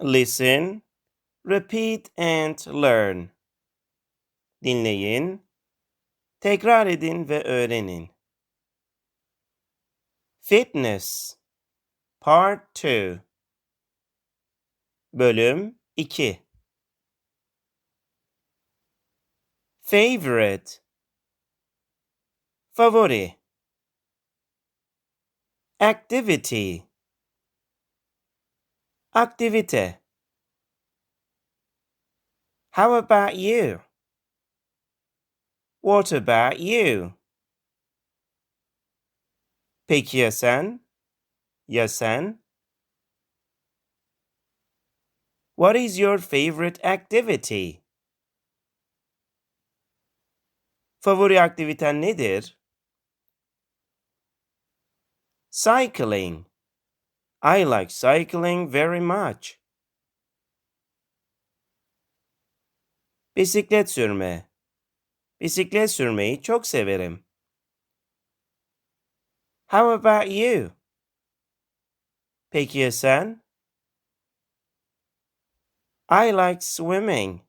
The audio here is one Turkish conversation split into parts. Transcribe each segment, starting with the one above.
Listen, repeat and learn. Dinleyin, tekrar edin ve öğrenin. Fitness Part 2 Bölüm 2 Favorite. Favori. Activity Aktivite How about you? What about you? Peki ya sen? Ya sen? What is your favorite activity? Favori aktiviten nedir? Cycling. I like cycling very much. Bisiklet sürme. Bisiklet sürmeyi çok severim. How about you? Peki ya sen? I like swimming.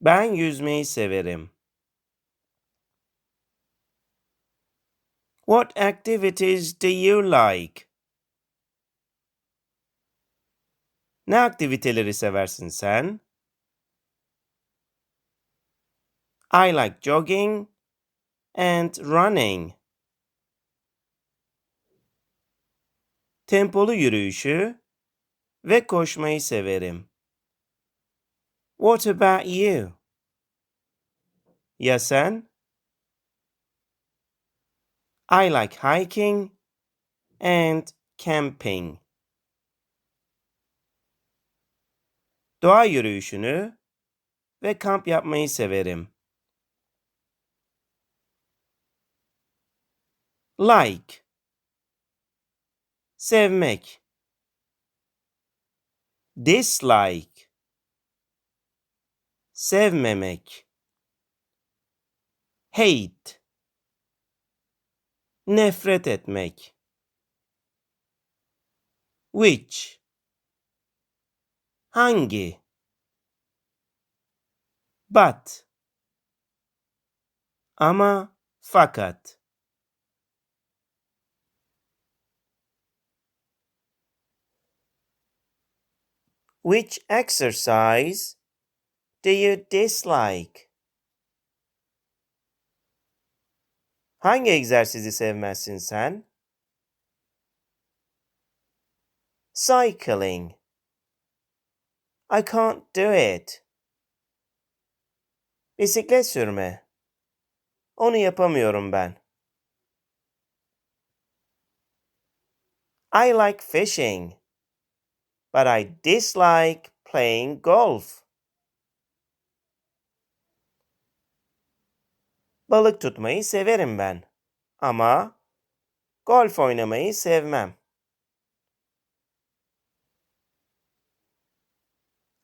Ben yüzmeyi severim. What activities do you like? Ne aktiviteleri seversin sen? I like jogging and running. Tempolu yürüyüşü ve koşmayı severim. What about you? Ya sen? I like hiking and camping. Doğa yürüyüşünü ve kamp yapmayı severim. Like. Sevmek. Dislike. Sevmemek. Hate Nefret etmek. Which? Hangi? But. Ama fakat. Which exercise do you dislike? Hangi egzersizi sevmezsin sen? Cycling. I can't do it. Bisiklet sürme. Onu yapamıyorum ben. I like fishing but I dislike playing golf. Balık tutmayı severim ben. Ama golf oynamayı sevmem.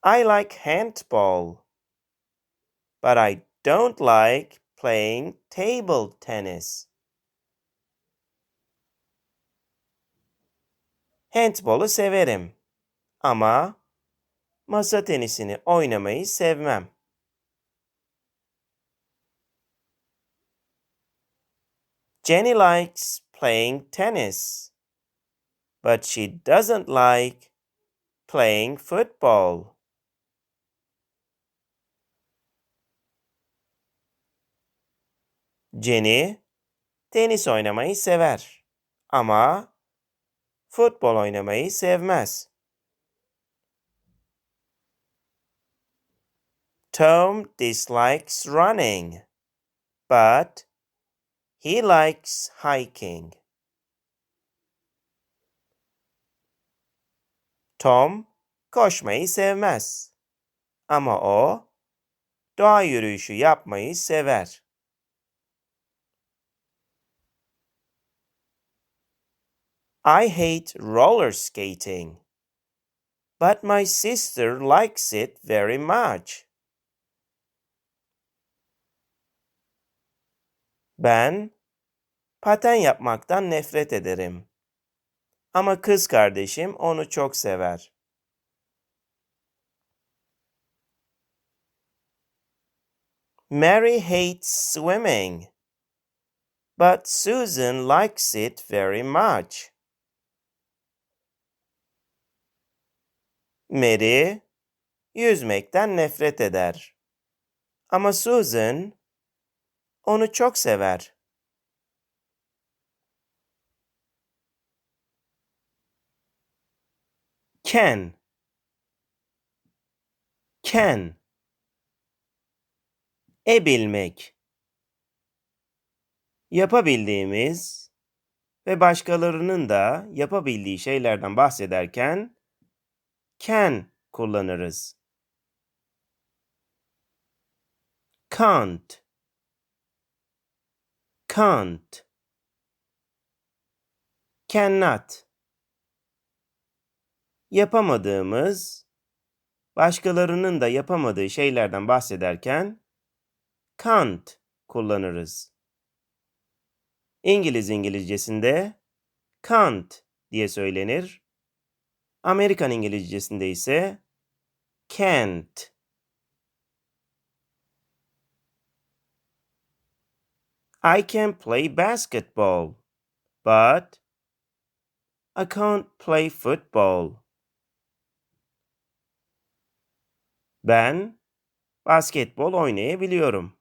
I like handball, but I don't like playing table tennis. Handball'u severim ama masa tenisini oynamayı sevmem. Jenny likes playing tennis, but she doesn't like playing football. Jenny tenis oynamayı sever ama futbol oynamayı sevmez. Tom dislikes running, but he likes hiking. Tom koşmayı sevmez. Ama o doğa yürüyüşü yapmayı sever. I hate roller skating, but my sister likes it very much. Ben paten yapmaktan nefret ederim. Ama kız kardeşim onu çok sever. Mary hates swimming, but Susan likes it very much. Mary yüzmekten nefret eder. Ama Susan onu çok sever. Can Can E bilmek Yapabildiğimiz ve başkalarının da yapabildiği şeylerden bahsederken can kullanırız. Can't Can't Cannot Yapamadığımız, başkalarının da yapamadığı şeylerden bahsederken can't kullanırız. İngiliz İngilizcesinde can't diye söylenir. Amerikan İngilizcesinde ise can't. I can play basketball, but I can't play football. Ben basketbol oynayabiliyorum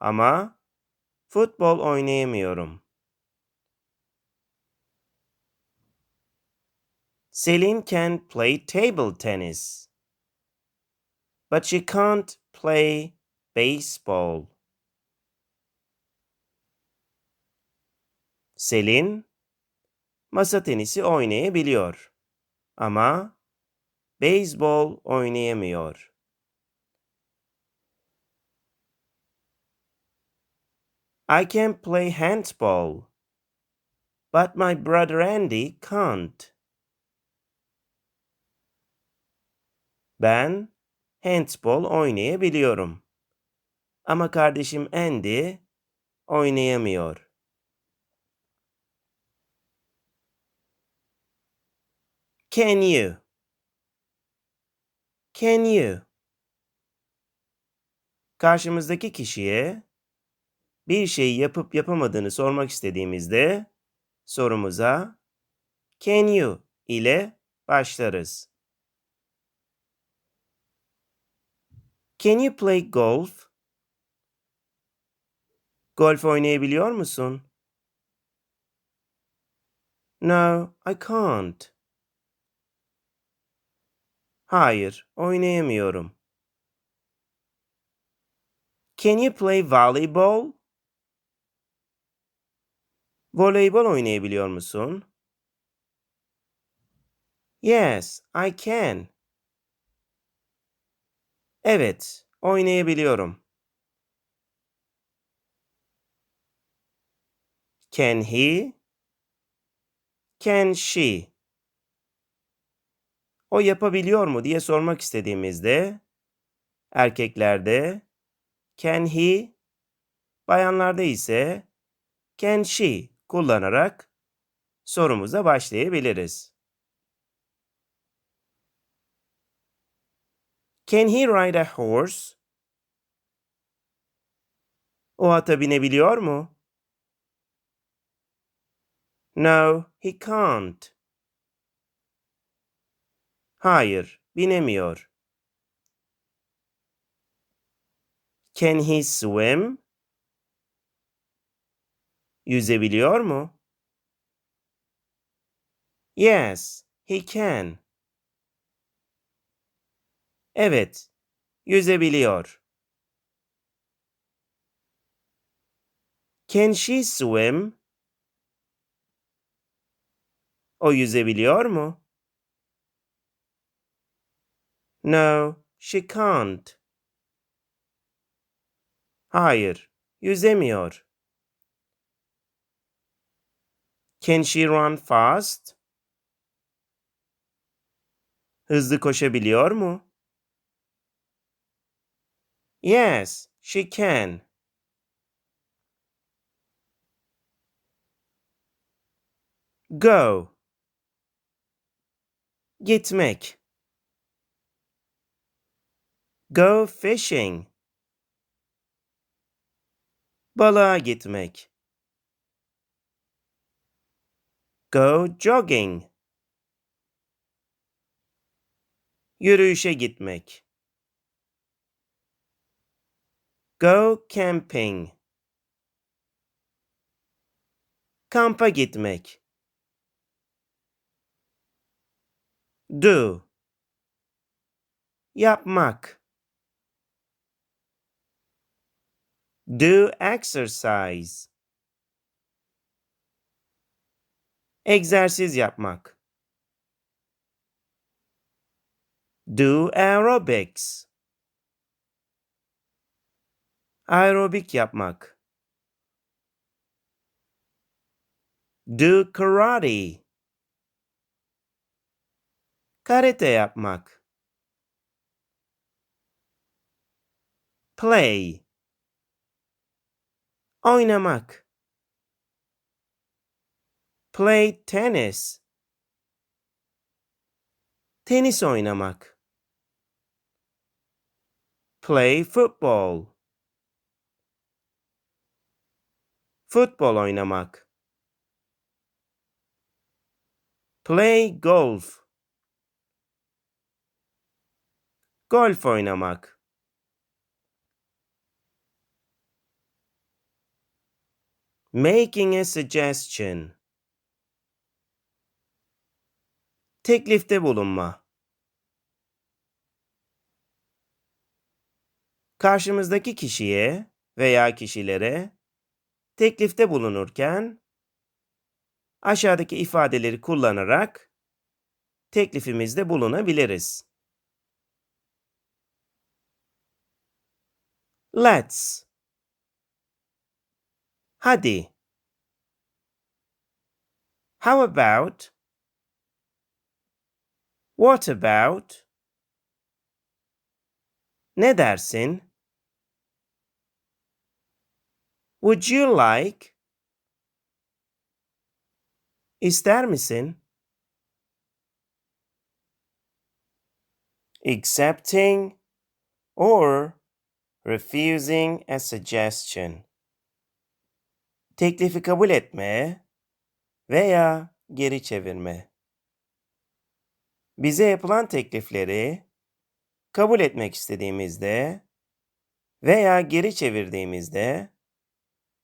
ama futbol oynayamıyorum. Celine can play table tennis, but she can't play baseball. Selin masa tenisi oynayabiliyor ama beyzbol oynayamıyor. I can play handball, but my brother Andy can't. Ben handball oynayabiliyorum. Ama kardeşim Andy oynayamıyor. Can you? Can you? Karşımızdaki kişiye bir şeyi yapıp yapamadığını sormak istediğimizde sorumuza can you ile başlarız. Can you play golf? Golf oynayabiliyor musun? No, I can't. Hayır, oynayamıyorum. Can you play volleyball? Voleybol oynayabiliyor musun? Yes, I can. Evet, oynayabiliyorum. Can he? Can she? O yapabiliyor mu diye sormak istediğimizde erkeklerde can he, bayanlarda ise can she kullanarak sorumuza başlayabiliriz. Can he ride a horse? O ata binebiliyor mu? No, he can't. Hayır, binemiyor. Can he swim? Yüzebiliyor mu? Yes, he can. Evet, yüzebiliyor. Can she swim? O yüzebiliyor mu? No, she can't. Hayır, yüzemiyor. Can she run fast? Hızlı koşabiliyor mu? Yes, she can. Go. Gitmek. Go fishing. Balığa gitmek. Go jogging. Yürüyüşe gitmek. Go camping. Kampa gitmek. Do. Yapmak. Do exercise. Egzersiz yapmak. Do aerobics. Aerobik yapmak. Do karate. Karate yapmak. Play. Oynamak. Play tennis. Tenis oynamak. Play football. Futbol oynamak. Play golf. Golf oynamak. Making a suggestion. Teklifte bulunma. Karşımızdaki kişiye veya kişilere teklifte bulunurken aşağıdaki ifadeleri kullanarak teklifimizde bulunabiliriz. Let's. Hadi. How about? What about? Ne dersin? Would you like? İster misin? Accepting or refusing a suggestion. Teklifi kabul etme veya geri çevirme. Bize yapılan teklifleri kabul etmek istediğimizde veya geri çevirdiğimizde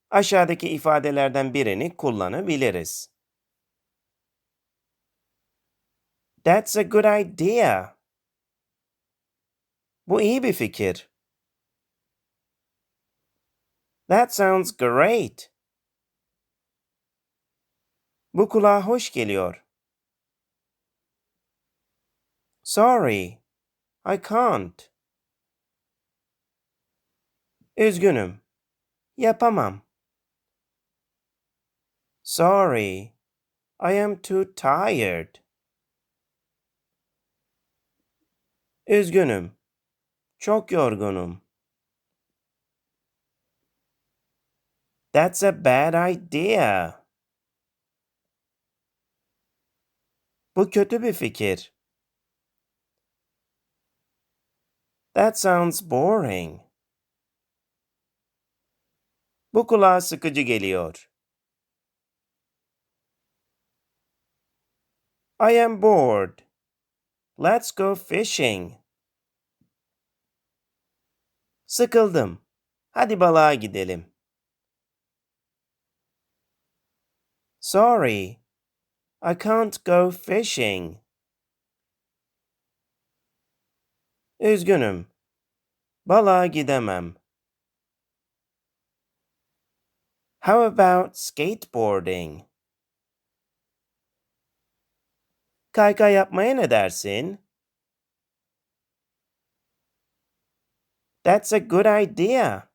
aşağıdaki ifadelerden birini kullanabiliriz. That's a good idea. Bu iyi bir fikir. That sounds great. Bu kulağa hoş geliyor. Sorry, I can't. Üzgünüm, yapamam. Sorry, I am too tired. Üzgünüm, çok yorgunum. That's a bad idea. Bu kötü bir fikir. That sounds boring. Bu kulağa sıkıcı geliyor. I am bored. Let's go fishing. Sıkıldım. Hadi balığa gidelim. Sorry, I can't go fishing. Üzgünüm. Balığa gidemem. How about skateboarding? Kaykay yapmaya ne dersin? That's a good idea.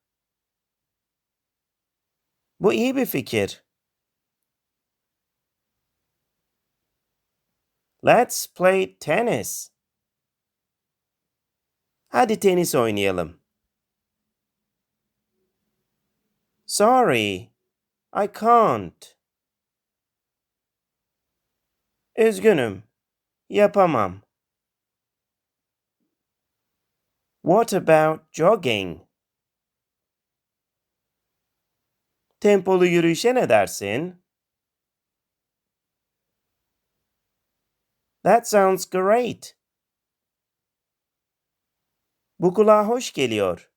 Bu iyi bir fikir. Let's play tennis. Hadi tenis oynayalım. Sorry, I can't. Üzgünüm. Yapamam. What about jogging? Tempolu yürüyüşe ne dersin? That sounds great. Bu kulağa hoş geliyor.